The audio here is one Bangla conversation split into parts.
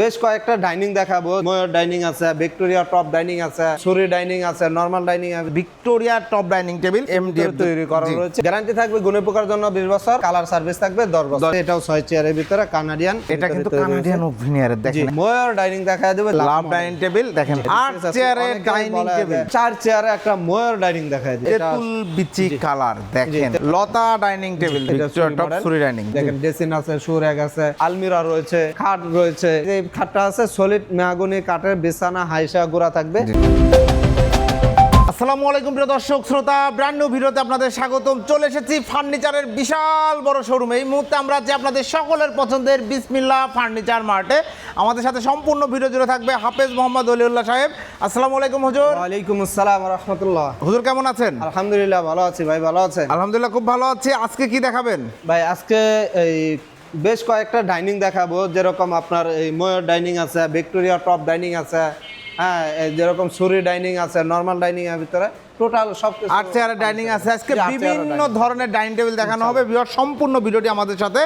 বেশ কয়েকটা ডাইনিং দেখাবো। ময়ূর ডাইনিং আছে ভিক্টোরিয়া টপ ডাইনিং আছে সুরি ডাইনিং আছে নর্মাল ডাইনিং আছে। Victoria top dining table MDF তৈরি করা রয়েছে। গ্যারান্টি থাকবে গুণে পোকার জন্য বিশ বছর কালার সার্ভিস থাকবে দশ বছর। এটাও ছয় চেয়ারের ভিতরে কানাডিয়ান এটা কিন্তু কানাডিয়ান ওভিনিয়ারের দেখেন। ময়ূর ডাইনিং দেখা দেবে লাভ ডাইনিং টেবিল দেখেন। আট চেয়ারের ডাইনিং টেবিল। চার চেয়ারে একটা ময়ূর ডাইনিং দেখা এটা তেঁতুল বিচি কালার দেখেন। লতা ডাইনিং টেবিল এটা ভিক্টোরিয়া সুরি টপ সুরি ডাইনিং দেখেন ডেসিন আছে সুরেক আছে আলমিরা রয়েছে খাট রয়েছে খাটটা আছে সলিড মেহাগুনি কাঠের বিছানা হাইসা গুড়া থাকবে। আসসালামু আলাইকুম প্রিয় দর্শক শ্রোতা ব্র্যান্ড নিউ ভিডিওতে আপনাদের স্বাগতম। চলে এসেছি ফার্নিচারের বিশাল বড় শোরুমে এই মুহূর্তে আমরা আছি আপনাদের সকলের পছন্দের বিসমিল্লা ফার্নিচার মার্টে। আমাদের সাথে সম্পূর্ণ ভিডিও জুড়ে থাকবে হাফেজ মোহাম্মদ অলিউল্লাহ সাহেব। আসসালামু আলাইকুম হুজুর। ওয়ালাইকুম আসসালাম রহমতুল্লাহ। হুজুর কেমন আছেন? আলহামদুলিল্লাহ ভালো আছি ভাই ভালো আছেন? আলহামদুলিল্লাহ খুব ভালো আছি। আজকে কি দেখাবেন? ভাই আজকে এই বেশ কয়েকটা ডাইনিং দেখাবো। যেরকম আপনার এই ময়ূর ডাইনিং আছে ভিক্টোরিয়া টপ ডাইনিং আছে হ্যাঁ যেরকম সুরি ডাইনিং আছে নর্মাল ডাইনিং এর ভিতরে টোটাল সব আট চেয়ারের ডাইনিং আছে। আজকে বিভিন্ন ধরনের ডাইনিং টেবিল দেখানো হবে। সম্পূর্ণ ভিডিওটি আমাদের সাথে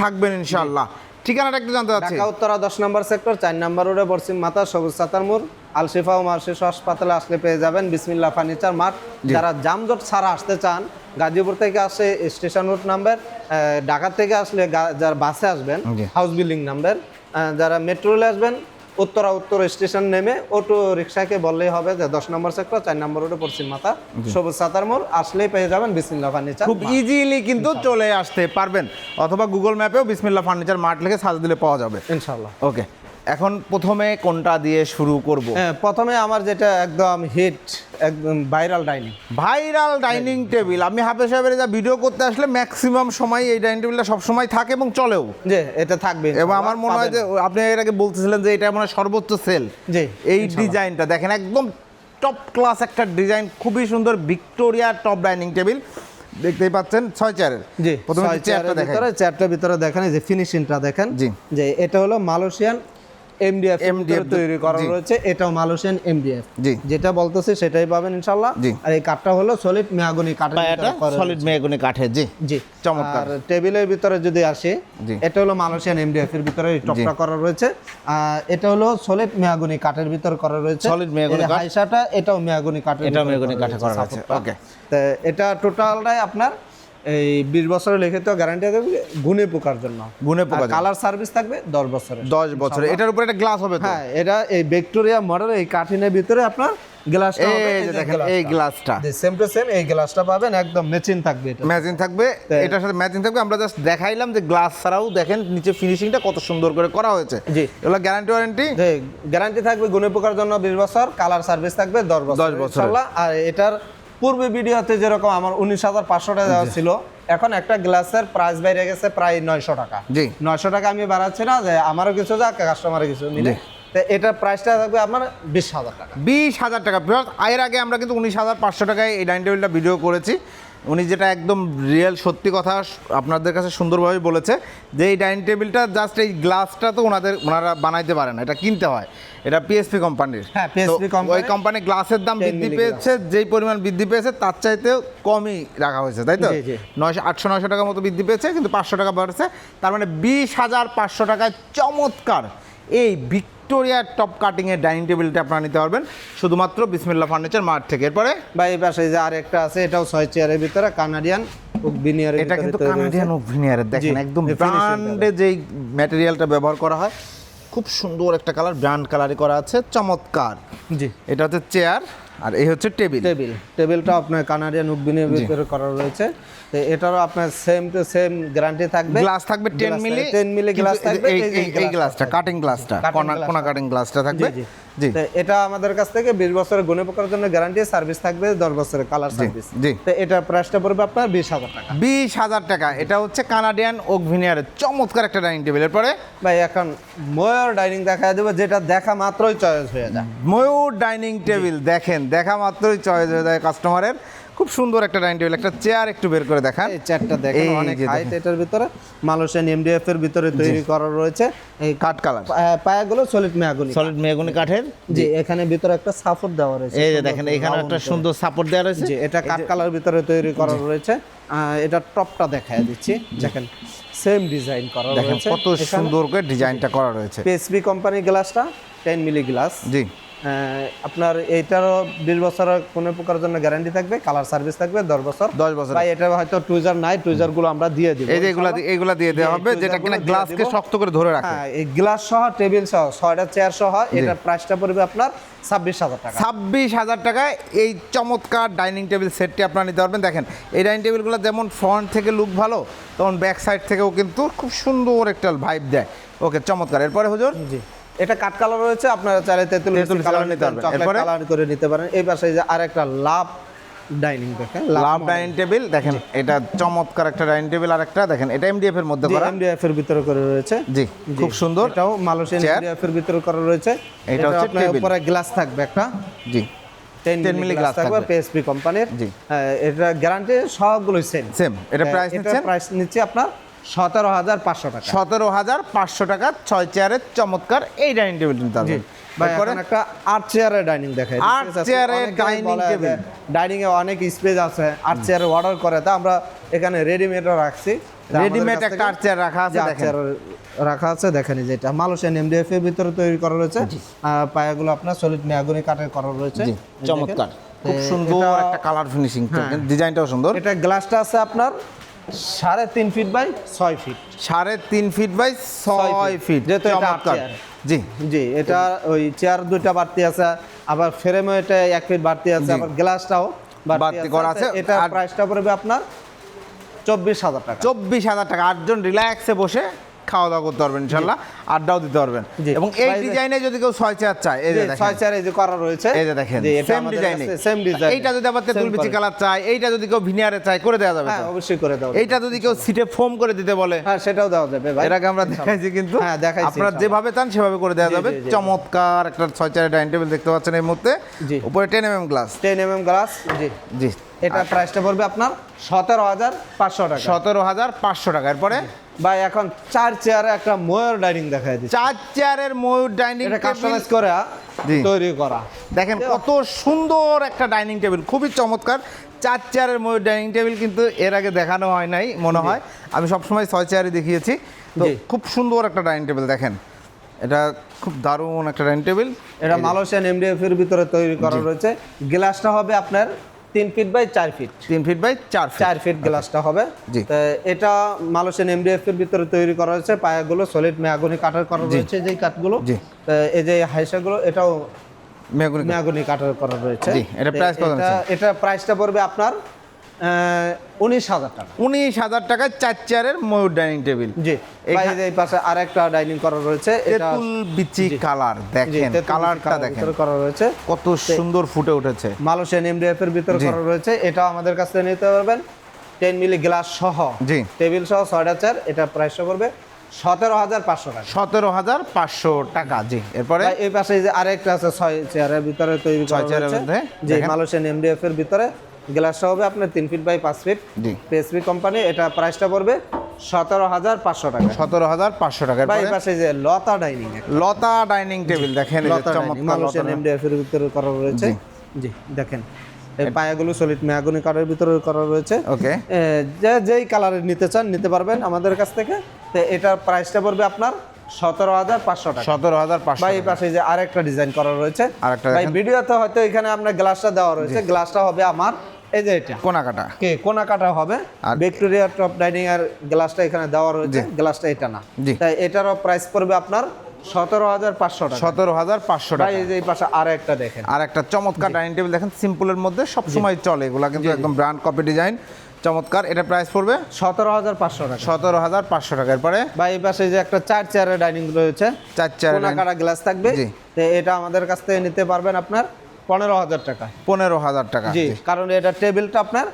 থাকবেন ইনশাআল্লাহ ঠিকানাটা একটু জানতে চাচ্ছি। ঢাকা উত্তরা দশ নম্বর সেক্টর 4 নম্বর রোডে পশ্চিম মাতা সবুজ সাতারমুর আলশিফা ও মার্শিস হাসপাতালে আসলে পেয়ে যাবেন বিসমিল্লাহ ফার্নিচার মার্ট যারা জামজট ছাড়া আসতে চান গাজীপুর থেকে আসে স্টেশন রোড নাম্বার ঢাকা থেকে আসলে যারা বাসে আসবেন হাউস বিল্ডিং নাম্বার যারা মেট্রোলে আসবেন উত্তরা উত্তর স্টেশন নেমে অটো রিক্সাকে বললেই হবে যে দশ নম্বর সেক্টর চার নম্বর রোডে পশ্চিম মাথা সবুজ সাতার মোড় আসলেই পেয়ে যাবেন বিসমিল্লা ফার্নিচার খুব ইজিলি কিন্তু চলে আসতে পারবেন। অথবা গুগল ম্যাপেও বিসমিল্লা ফার্নিচার মাঠ লিখে সাজ দিলে পাওয়া যাবে। ইনশাল্লাহ ওকে এখন প্রথমে কোনটা দিয়ে শুরু করব? হ্যাঁ প্রথমে আমার যেটা একদম হিট একদম viral dining viral dining table আমি হাফেজ সাহেবের যা ভিডিও করতে আসলে ম্যাক্সিমাম সময় এই ডাইনিং টেবিলটা সব সময় থাকে এবং চলেও। যে এটা থাকবে এবং আমার মনে হয় যে আপনি এর আগে বলতেছিলেন যে এটা মনে হয় সর্বোচ্চ সেল জি এই ডিজাইনটা দেখেন একদম টপ ক্লাস একটা ডিজাইন খুবই সুন্দর ভিক্টোরিয়া টপ ডাইনিং টেবিল দেখতেই পাচ্ছেন ছয় চেয়ারের জি প্রথমে চেয়ারটা দেখেন ভিতরে চেয়ারটার ভিতরে দেখেন এই যে ফিনিশিংটা দেখেন। জি। যে এটা হলো মালয়েশিয়ান এমডিএফ MDF তৈরি করা রয়েছে এটাও মালয়েশিয়ান এমডিএফ জি। যেটা বলতেছি সেটাই পাবেন ইনশাআল্লাহ জি। আর এই কাঠটা হলো সলিড মেহাগনি কাঠের সলিড মেগুনি কাঠের জি জি চমৎকার। আর টেবিলের ভিতরে যদি আসে এটা হলো মালয়েশিয়ান এমডিএফ এর ভিতরে টপটা করা রয়েছে এটা হলো সলিড মেহাগনি কাঠের ভিতরে করা রয়েছে Solid মেহগনি কাঠ। হাইসাটা এটাও মেহাগনি কাঠের এটাও মেহগনি কাঠে করা। Okay. তো এটা টোটালটাই আপনার এই বিশ বছরের লিখিত গ্যারান্টি থাকবে গুনে পোকার জন্য। গুনে পোকার জন্য। কালার সার্ভিস থাকবে দশ বছরের। দশ বছর এটার উপরে একটা গ্লাস হবে হ্যাঁ এটা এই ভিক্টোরিয়া মডেল এই কাঠিনের ভিতরে আপনার গ্লাসটা এই দেখেন এই গ্লাসটা সেম টু। সেম এই গ্লাসটা পাবেন একদম ম্যাচিং থাকবে এটা। ম্যাচিং থাকবে। এটার সাথে ম্যাচিং থাকবে। আমরা জাস্ট দেখাইলাম যে গ্লাস ছাড়াও দেখেন নিচে ফিনিশিংটা কত সুন্দর করে করা হয়েছে। জি। এগুলো গ্যারান্টি ওয়ারেন্টি গ্যারান্টি থাকবে গুণে পোকার জন্য বিশ বছর কালার সার্ভিস থাকবে দশ বছর 10 বছরের। আর এটার পূর্বে ভিডিওতে যেরকম আমার উনিশ হাজার পাঁচশো টাকা দেওয়া ছিল এখন একটা গ্লাসের প্রাইস বাইরে গেছে প্রায় নয়শো টাকা। জি। নয়শো টাকা আমি বাড়াচ্ছি না যে আমারও কিছু যাক কাস্টমারের কিছু মিলে তো এটার প্রাইসটা থাকবে আপনার বিশ হাজার টাকা। বিশ হাজার টাকা। প্লাস এর আগে আমরা কিন্তু উনিশ হাজার পাঁচশো টাকায় এই ডাইনিং টেবিলটা ভিডিও করেছি। উনি যেটা একদম রিয়েল সত্যি কথা আপনাদের কাছে সুন্দরভাবে বলেছে যে এই ডাইনিং টেবিলটা জাস্ট এই গ্লাসটা তো ওনাদের ওনারা বানাইতে পারে না এটা কিনতে হয়। এটা পিএসপি কোম্পানির হ্যাঁ, PSP company ওই কোম্পানি গ্লাসের দাম বৃদ্ধি পেয়েছে যেই পরিমাণ বৃদ্ধি পেয়েছে তার চাইতে কমই রাখা হয়েছে তাই তো। নয়শো আটশো নয়শো টাকার মতো বৃদ্ধি পেয়েছে কিন্তু পাঁচশো টাকা বাড়ছে। তার মানে বিশ হাজার পাঁচশো টাকায় চমৎকার। এই ভিক্টোরিয়ার টপ কাটিং এর ডাইনিং টেবিলটা আপনারা নিতে পারবেন শুধুমাত্র বিসমিল্লা ফার্নিচার মার্ট থেকে। এরপরে? বা এই পাশে যে আরেকটা আছে এটাও ছয় চেয়ারের ভিতরে কানাডিয়ান এটা কিন্তু কানাডিয়ান ওভিনিয়ারের দেখেন একদম ব্র্যান্ডে যেই ম্যাটেরিয়ালটা ব্যবহার করা হয় খুব সুন্দর একটা কালার ব্র্যান্ড কালারই করা আছে চমৎকার। জি। এটা হচ্ছে চেয়ার আর এই হচ্ছে টেবিল টেবিল টেবিলটা আপনার কানাডিয়ান উকবিনের ভিতরে করা রয়েছে। তো এটারও আপনার সেম টু সেম গ্যারান্টি থাকবে। গ্লাস থাকবে 10 মিলি 10 মিলি গ্লাস থাকবে এই গ্লাসটা কাটিং গ্লাসটা কোনা কোনা। কাটিং গ্লাসটা থাকবে। এটা আমাদের কাছ থেকে বিশ বছরের গুণে পোকার জন্য গ্যারান্টি সার্ভিস থাকবে দশ বছরের কালার সার্ভিস জি। তো এটা প্রাইসটা পড়বে আপনার বিশ হাজার টাকা। বিশ হাজার টাকা। এটা হচ্ছে কানাডিয়ান ওক ভিনিয়ারের চমৎকার একটা ডাইনিং টেবিল এরপরে? ভাই এখন ময়ূর ডাইনিং দেখা দেবো যেটা দেখা মাত্রই চয়েস হয়ে যায়। ময়ূর ডাইনিং টেবিল দেখেন দেখা মাত্রই চয়েস হয়ে যায় কাস্টমারের খুব সুন্দর একটা ডাইনিং টেবিল একটা চেয়ার একটু বের করে দেখান। এই চেয়ারটা দেখেন অনেক হাইট এটার ভিতরে মালয়েশিয়ান এমডিএফ এর ভিতরে তৈরি করা রয়েছে। এই কাঠ কালার পায়াগুলো সলিড মেয়াগুনি সলিড মেগুনি কাঠের। জি এখানে ভিতরে একটা সাপোর্ট দেওয়া রয়েছে। এই যে দেখেন এখানে একটা সুন্দর সাপোর্ট দেওয়া রয়েছে। জি এটা কাঠ কালার ভিতরে তৈরি করা রয়েছে। আহ, এটা টপটা দেখায় দিচ্ছি। দেখেন সেম ডিজাইন করা দেখেন রয়েছে। কত সুন্দর করে ডিজাইনটা করা রয়েছে। পিএসবি কোম্পানি গ্লাসটা টেন মিলি গ্লাস জি। আপনার এইটারও বিশ বছরের কোনো প্রকার জন্য গ্যারান্টি থাকবে কালার সার্ভিস থাকবে দশ বছর। দশ বছর ভাই এটা হয়তো টুইজার নাই টুইজারগুলো আমরা দিয়ে দিব এই যে এগুলা দিয়ে দেওয়া হবে যেটা কিনা গ্লাসকে শক্ত করে ধরে রাখে। হ্যাঁ এই গ্লাস সহ টেবিল সহ ছয়টা চেয়ার সহ এটার প্রাইসটা পড়বে আপনার ছাব্বিশ হাজার টাকা। ছাব্বিশ হাজার টাকায় এই চমৎকার ডাইনিং টেবিল সেটটি আপনারা নিতে পারবেন। দেখেন এই ডাইনিং টেবিলগুলো যেমন ফ্রন্ট থেকে লুক ভালো তেমন ব্যাক সাইড থেকেও কিন্তু খুব সুন্দর একটা ভাইব দেয়। ওকে চমৎকার। এরপরে হুজুর? জি। এটা কাঠ কালার রয়েছে আপনারা চাইলে তেঁতুল কালার নিতে পারবেন। চকলেট কালার করে নিতে পারেন। এই পাশে যে আরেকটা লাভ ডাইনিং দেখেন লাভ ডাইনিং টেবিল দেখেন এটা চমৎকার একটা ডাইনিং টেবিল আর একটা দেখেন এটা এমডিএফ এর মধ্যে করা। এমডিএফ এর ভিতরে করে রয়েছে। জি খুব সুন্দর। এটাও মালয়েশিয়ান এমডিএফ এর ভিতরে করা রয়েছে। এটা হচ্ছে table। উপরে গ্লাস থাকবে একটা। জি। 10 10 মিলি গ্লাস থাকবে। পিএসপি কোম্পানির জি। হ্যাঁ, এটা গ্যারান্টি সবগুলোই সেম সেম এটা প্রাইস নিচ্ছেন? প্রাইস নিচ্ছে আপনার। সতেরো হাজার পাঁচশো টাকা। সতেরো হাজার পাঁচশো টাকা ছয় চেয়ারের চমৎকার এই ডাইনিং টেবিল এরপরে এখন একটা আট চেয়ারের ডাইনিং দেখাই। আট চেয়ারের dining table। ডাইনিং এ অনেক স্পেস আছে আট চেয়ারের অর্ডার করে। তা আমরা এখানে রেডিমেডও রাখছি। রেডিমেড একটা আট চেয়ার রাখা আছে দেখেন। চেয়ার রাখা আছে দেখেন এই যে মালয়েশিয়ান এমডিএফ এর ভিতরে তৈরি করা রয়েছে। পায়াগুলো আপনার সলিড মেয়াগুনি কাঠের করা রয়েছে। চমৎকার। খুব সুন্দর একটা কালার ফিনিশিং হ্যাঁ। ডিজাইনটাও সুন্দর। এটা গ্লাসটা আছে আপনার সাড়ে তিন ফিট বাই ছয় ফিট সাড়ে তিন ফিট বাই ছয় ফিট যেহেতু এটা চমৎকার। জি জি এটা ওই চেয়ার দুইটা বাড়তি আছে আবার ফ্রেমও এটা এক ফিট বাড়তি আছে আবার গ্লাসটাও বাড়তি করা আছে। এটা প্রাইসটা পড়বে আপনার চব্বিশ হাজার টাকা। চব্বিশ হাজার টাকা। আটজন রিল্যাক্সে বসে খাওয়া দাওয়া করতে পারবেন ইনশাল্লাহ আড্ডাও দিতে পারবেন। এবং এই ডিজাইনে যদি কেউ ছয় চেয়ার চায় এই যে ছয় চেয়ার এই যে করা রয়েছে। এই যে দেখেন সেম ডিজাইনে। same design। এইটা যদি আবার তেঁতুল বিচি কালার চায় এইটা যদি কেউ ভিনিয়ারে চায় করে দেওয়া যাবে হ্যাঁ অবশ্যই করে দাও এইটা যদি কেউ সিটে ফোম করে দিতে বলে হ্যাঁ সেটাও দেওয়া যাবে ভাই। আমরা দেখাইছি কিন্তু হ্যাঁ, দেখাইছি, আপনারা যেভাবে চান সেভাবে করে দেওয়া যাবে। চমৎকার একটা ছয় চেয়ারের ডাইনিং টেবিল দেখতে পাচ্ছেন এই মুহূর্তে। উপরে ten M M glass ten M M glass জি। জি। এটা প্রাইসটা পড়বে আপনার সতেরো হাজার পাঁচশো টাকা। সতেরো হাজার পাঁচশো টাকা। এরপরে ভাই এখন চার চেয়ারে একটা ময়ূর ডাইনিং দেখাই দিচ্ছি। চার চেয়ারের ময়ূর ডাইনিং এটা কাস্টমাইজ করে তৈরি করা। দেখেন কত সুন্দর একটা ডাইনিং টেবিল খুবই চমৎকার। চার চেয়ারের ময়ূর ডাইনিং টেবিল কিন্তু এর আগে দেখানো হয় নাই মনে হয়। আমি সবসময় ছয় চেয়ারে দেখিয়েছি। তো খুব সুন্দর একটা ডাইনিং টেবিল দেখেন। এটা খুব দারুণ একটা ডাইনিং টেবিল। এটা মালয়েশিয়ান এমডিএফ এর ভিতরে তৈরি করা রয়েছে। গ্লাসটা হবে আপনার তিন ফিট বাই চার ফিট তিন ফিট বাই চার ফিট চার ফিট গ্লাসটা হবে। জি। এটা মালয়েশিয়ান এমডিএফ এর ভিতরে তৈরি করা হয়েছে পায়াগুলো সলিড মেয়াগুনি কাটার করা রয়েছে যে কাঠগুলো। জি। এই যে হাইসাগুলো এটাও মেগুনি মেয়াগুনি কাটার করা রয়েছে। জি, এটা প্রাইস কত এটা প্রাইসটা পড়বে আপনার উনিশ হাজার টাকা। উনিশ হাজার টাকায় চার চেয়ারের ময়ূর ডাইনিং টেবিল। জি। এই পাশে আরেকটা ডাইনিং করা রয়েছে। এটা তেঁতুল বিচি কালার জি, দেখেন কালারটা দেখেন। করা রয়েছে। কত সুন্দর ফুটে উঠেছে। মালয়েশিয়ান এমডিএফ এর ভিতরে করা রয়েছে। এটাও আমাদের কাছ থেকে নিতে পারবেন। টেন মিলি গ্লাস সহ। জি। টেবিল সহ ছয়টা চেয়ার। এটা প্রাইসটা পড়বে সতেরো হাজার পাঁচশো টাকা। সতেরো হাজার পাঁচশো টাকা জি। এরপরে? এই পাশে যে আরেকটা আছে ছয় চেয়ারের ভিতরে তৈরি ছয় চেয়ারের মধ্যে, যে মালয়েশিয়ান এমডিএফ এর ভিতরে। গ্লাসটা হবে আপনার তিন ফিট বাই পাঁচ ফিট জি। পিএসপি কোম্পানি এটা প্রাইসটা পড়বে সতেরো হাজার পাঁচশো টাকা। সতেরো হাজার পাঁচশো টাকা। ভাই পাশে যে লতা ডাইনিং লতা ডাইনিং টেবিল দেখেন লতা এমডিএফ এর ভিতরে করা রয়েছে। জি। দেখেন। পায়াগুলো সলিড মেয়াগুনি কাঠের ভিতরে করা রয়েছে। ওকে। যে যেই কালারের নিতে চান নিতে পারবেন আমাদের কাছ থেকে। তো এটার প্রাইসটা পড়বে আপনার সতেরো হাজার পাঁচশো টাকা। সতেরো হাজার পাঁচশো ভাই এই পাশে যে আরেকটা ডিজাইন করা রয়েছে। আরেকটা ভাই ভিডিওতে হয়তো এখানে আপনার গ্লাসটা দেওয়া রয়েছে। গ্লাসটা হবে আমার এই যে এটা। কোনা কাটা কে কোনা কাটা হবে। আর- ভিক্টোরিয়া টপ ডাইনিং এর গ্লাসটা এখানে দেওয়া রয়েছে। গ্লাসটা এটা না। তাই এটারও প্রাইস পড়বে আপনার সতেরো হাজার পাঁচশো টাকা। সতেরো হাজার পাঁচশো টাকা। এই যে এই পাশে আর একটা দেখেন। আর একটা চমৎকার ডাইনিং টেবিল দেখেন সিম্পলের মধ্যে সবসময় চলে। এগুলা কিন্তু একদম ব্র্যান্ড কপি ডিজাইন চমৎকার। এটা প্রাইস পড়বে? সতেরো হাজার পাঁচশো টাকা। সতেরো হাজার পাঁচশো টাকার পরে বা এই পাশে যে একটা চার চেয়ারের ডাইনিং রয়েছে। চার কোনা কাটা গ্লাস থাকবে। তো এটা আমাদের কাছ থেকে নিতে পারবেন আপনার পনেরো হাজার টাকা। পনেরো হাজার টাকা জি কারণ এটা টেবিলটা আপনার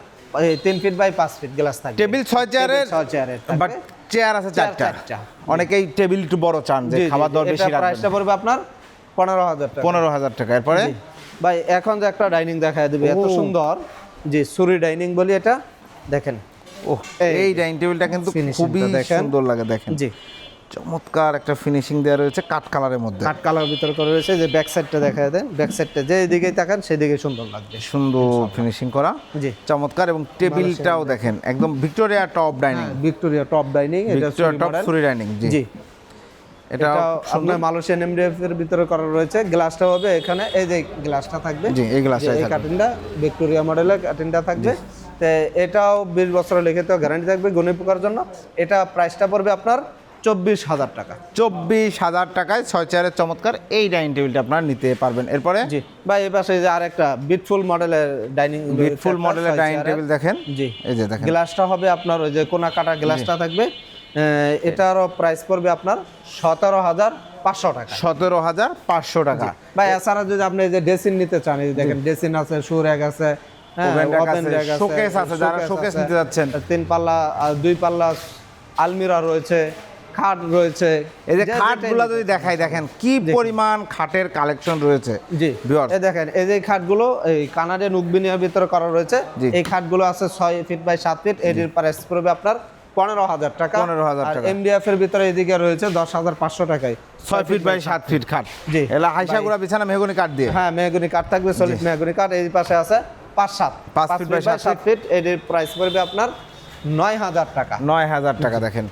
তিন ফিট বাই পাঁচ ফিট গ্লাস থাকবে। টেবিল ছয় চেয়ারের ছয় চেয়ারের বাট চেয়ার আছে চারটা। অনেকেই টেবিল একটু বড় চান যে খাবার দাবার বেশি রাখবেন। প্রাইসটা পড়বে আপনার পনেরো হাজার টাকা। পনেরো হাজার টাকা। এরপরে? ভাই এখন যে একটা ডাইনিং দেখায় দিবে এত সুন্দর। জি সুরি ডাইনিং বলি এটা। দেখেন। ওহ এই ডাইনিং টেবিলটা কিন্তু খুবই সুন্দর লাগে দেখেন। জি। চমৎকার একটা ফিনিশিং দেওয়া রয়েছে কাঠ কালারের মধ্যে। কাঠ কালার ভিতরে করে রয়েছে যে ব্যাক সাইডটা দেখা দেন ব্যাক সাইডটা যে দিকেই তাকান সেদিকে সুন্দর লাগবে। সুন্দর ফিনিশিং করা। জি। চমৎকার এবং টেবিলটাও দেখেন একদম Victoria top dining Victoria top dining Victoria top সুরি ডাইনিং জি। জি। এটা আপনার মালয়েশিয়ান এমডিএফ এর ভিতরে করা রয়েছে। গ্লাসটা হবে এখানে এই যে গ্লাসটা থাকবে। জি এই গ্লাসটা এই থাকবে। কার্টেনটা ভিক্টোরিয়া মডেলের কাটিনটা থাকবে। তো এটাও বিশ বছরের লিখিত গ্যারান্টি থাকবে গণি পোকার জন্য। এটা প্রাইসটা পড়বে আপনার চব্বিশ হাজার টাকা। চব্বিশ হাজার টাকায় ছয় চেয়ারের চমৎকার এই ডাইনিং টেবিলটা আপনারা নিতে পারবেন। এরপরে? জি। বা এই পাশে যে আরেকটা বিটফুল মডেলের ডাইনিং বিটফুল মডেলের ডাইনিং টেবিল দেখেন। জি। এই যে দেখেন। গ্লাসটা হবে আপনার ওই যে কোনা কাটা গ্লাসটা থাকবে। এটারও প্রাইস পড়বে আপনার সতেরো হাজার পাঁচশো টাকা। সতেরো হাজার পাঁচশো টাকা। বা এছাড়া যদি আপনি যে ডেসিন নিতে চান এই দেখেন ডেসিন আছে র্যাক আছে হ্যাঁ, Oven আছে, যারা showcase নিতে যাচ্ছেন। তিন পাল্লা আর দুই পাল্লা আলমিরা রয়েছে। খাট রয়েছে। এই যে খাটগুলো যদি দেখাই দেখেন কি পরিমাণ খাটের কালেকশন রয়েছে। জি। এই দেখেন এই যে খাটগুলো এই কানাডিয়ান উকবিনিয়ার ভিতরে করা রয়েছে। এই খাটগুলো আছে ছয় ফিট বাই সাত ফিট এটির প্রাইস পড়বে আপনার পনেরো হাজার টাকা। 15,000 আর টাকা। এমডিএফ এর ভিতরে এদিকে রয়েছে দশ হাজার পাঁচশো টাকায়। ছয় ফিট বাই সাত ফিট খাট। জি। এলা হাইসাগুড়া বিছানা মেহগনি কাঠ দিয়ে। হ্যাঁ মেহগুনি কাঠ থাকবে সলিড মেহগুনি কাঠ। এই পাশে আছে পাঁচ সাত। পাঁচ by সাত সাত ফিট এটির প্রাইস পড়বে আপনার নয় হাজার টাকা। নয় হাজার টাকা দেখেন।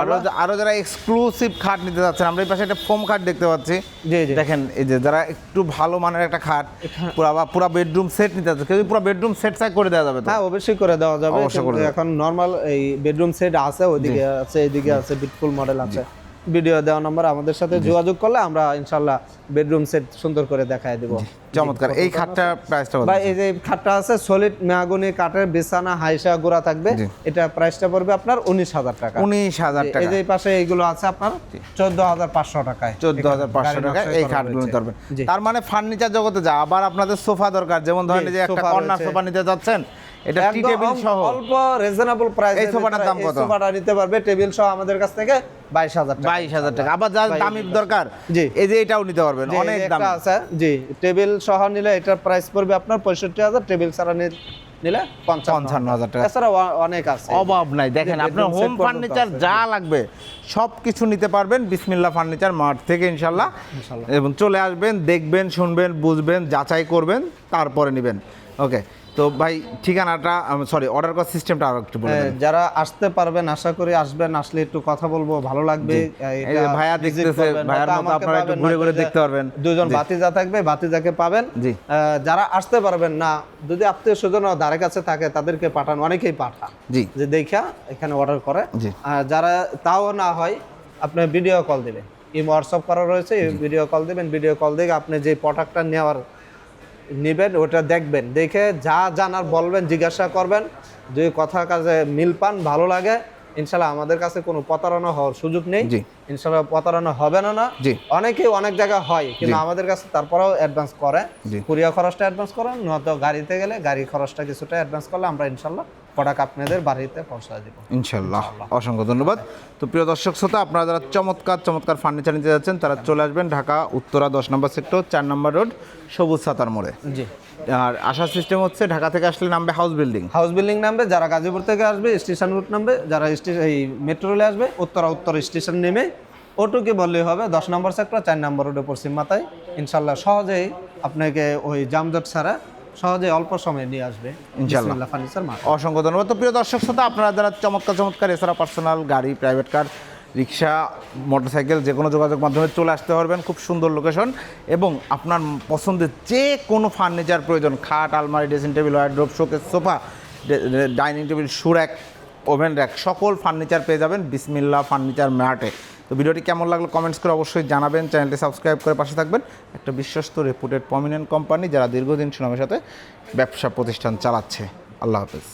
আরও আরও যারা এক্সক্লুসিভ খাট নিতে যাচ্ছেন আমরা এই পাশে একটা ফোম খাট দেখতে পাচ্ছি। দেখেন এই যে যারা একটু ভালো মানের একটা খাট পুরা বা পুরা বেডরুম সেট নিতে যাচ্ছে। কেউ পুরো বেডরুম সেট সাইজ করে দেওয়া যাবে হ্যাঁ অবশ্যই করে দেওয়া যাবে। কিন্তু। এখন নর্মাল এই বেডরুম সেট আছে ওইদিকে আছে এইদিকে আছে বিটফুল মডেল আছে। ভিডিও দেওয়া নম্বর আমাদের সাথে যোগাযোগ করলে আমরা ইনশাল্লাহ বেডরুম সেট সুন্দর করে দেখায় দেব। চমৎকার। এই খাটটা প্রাইসটা বা এই যে খাটটা আছে সলিড মেহাগুনি কাঠের বিছানা হাইসা গোড়া থাকবে। এটা প্রাইসটা পড়বে আপনার উনিশ হাজার টাকা। উনিশ হাজার এই যে পাশে এইগুলো আছে আপনার চোদ্দ হাজার পাঁচশো টাকায়। চোদ্দ হাজার পাঁচশো গাড়ি টাকা এই খাটগুলো জি। তার মানে ফার্নিচার জগতে যা আবার আপনাদের সোফা দরকার। যেমন ধরেন যে একটা সোফা কর্নার সোফা নিতে যাচ্ছেন এটা টি টেবিল সহ। অল্প রিজনেবল প্রাইস এই সোফাটার দাম কত? সোফাটা নিতে পারবে টেবিল সহ আমাদের কাছ থেকে বাইশ হাজার টাকা। বাইশ হাজার টাকা। আবার যা দামি দরকার। এই যে এটাও নিতে পারবেন অনেক দাম। আছে। জি টেবিল সহ নিলে এটার প্রাইস পড়বে আপনার পঁয়ষট্টি হাজার টেবিল ছাড়া নিলে নিলে পঞ্চান্ন হাজার। টাকা। এছাড়া অনেক আছে। অভাব নাই। দেখেন আপনার হোম ফার্নিচার যা লাগবে সব কিছু নিতে পারবেন বিসমিল্লা ফার্নিচার মাঠ থেকে ইনশাল্লাহ। এবং চলে আসবেন দেখবেন শুনবেন বুঝবেন যাচাই করবেন তারপরে নেবেন। ওকে তো ভাই ঠিকানাটা সরি অর্ডার করার সিস্টেমটা আরও একটু বলে হ্যাঁ, দেন। যারা আসতে পারবেন আশা করি আসবেন আসলে একটু কথা বলব ভালো লাগবে। ভাইয়া দেখতেছে, ভাইয়ার মতো আপনারা একটু ঘুরে ঘুরে দেখতে পারবেন। দুজন। বাতিজা থাকবে বাতিজাকে পাবেন। জি। যারা আসতে পারবেন না যদি আত্মীয় স্বজন ধারে কাছে থাকে তাদেরকে পাঠান অনেকেই পাঠান। জি। যে দেখা এখানে অর্ডার করে। আর যারা তাও না হয় আপনি ভিডিও কল দিবেন। এই হোয়াটসঅ্যাপ করা রয়েছে ভিডিও কল দিবেন ভিডিও কল দেখে আপনি যে প্রোডাক্টটা নেওয়ার নেবেন ওটা দেখবেন দেখে যা জানার বলবেন জিজ্ঞাসা করবেন যদি কথা কাজে মিল পান ভালো লাগে ইনশাল্লাহ আমাদের কাছে কোনো প্রতারণা হওয়ার সুযোগ নেই জি। ইনশাল্লাহ প্রতারণা হবে না না জি। অনেকে অনেক জায়গায় হয় কিন্তু আমাদের কাছে তারপরেও অ্যাডভান্স করে। কুরিয়া খরচটা অ্যাডভান্স করেন নয়তো গাড়িতে গেলে গাড়ি খরচটা কিছুটা অ্যাডভান্স করলে আমরা ইনশাল্লাহ প্রোডাক্ট আপনাদের বাড়িতে পৌঁছায় দিব। ইনশাল্লাহ। অসংখ্য ধন্যবাদ। তো প্রিয় দর্শক শ্রোতা আপনারা যারা চমৎকার চমৎকার ফার্নিচার নিতে যাচ্ছেন তারা চলে আসবেন ঢাকা উত্তরা দশ নম্বর সেক্টর চার নম্বর রোড সবুজ সাতার মোড়ে। জি। আর আসার সিস্টেম হচ্ছে ঢাকা থেকে আসলে নামবে হাউস বিল্ডিং হাউস বিল্ডিং নামবে যারা গাজীপুর থেকে আসবে স্টেশন রুট নামবে যারা এই মেট্রো রেলে আসবে উত্তরা উত্তর স্টেশন নেমে ওটুকে বললেই হবে দশ নম্বর সেক্টর চার নম্বর রোডে পশ্চিম মাথায়। ইনশাল্লাহ সহজেই আপনাকে ওই জামজট ছাড়া সহজে অল্প সময় নিয়ে আসবে। ইনশাল্লাহ। Furniture market. অসংখ্য ধন্যবাদ। তো প্রিয় দর্শক শ্রোতা আপনারা যারা চমৎকার চমৎকার এছাড়া পার্সোনাল গাড়ি প্রাইভেট কার রিক্সা মোটরসাইকেল যে কোনো যোগাযোগ মাধ্যমে চলে আসতে পারবেন খুব সুন্দর লোকেশন এবং আপনার পছন্দের যে কোনো ফার্নিচার প্রয়োজন খাট আলমারি dressing table wardrobe showcase sofa dining table shoe rack oven rack সকল ফার্নিচার পেয়ে যাবেন বিসমিল্লা ফার্নিচার ম্যাটে তো ভিডিওটি কেমন লাগল কমেন্টস করে অবশ্যই জানাবেন। চ্যানেলটি সাবস্ক্রাইব করে পাশে থাকবেন। একটা বিশ্বস্ত রেপুটেড প্রমিনেন্ট কোম্পানি যারা দীর্ঘদিন সুনামের সাথে ব্যবসা প্রতিষ্ঠান চালাচ্ছে। আল্লাহ হাফেজ।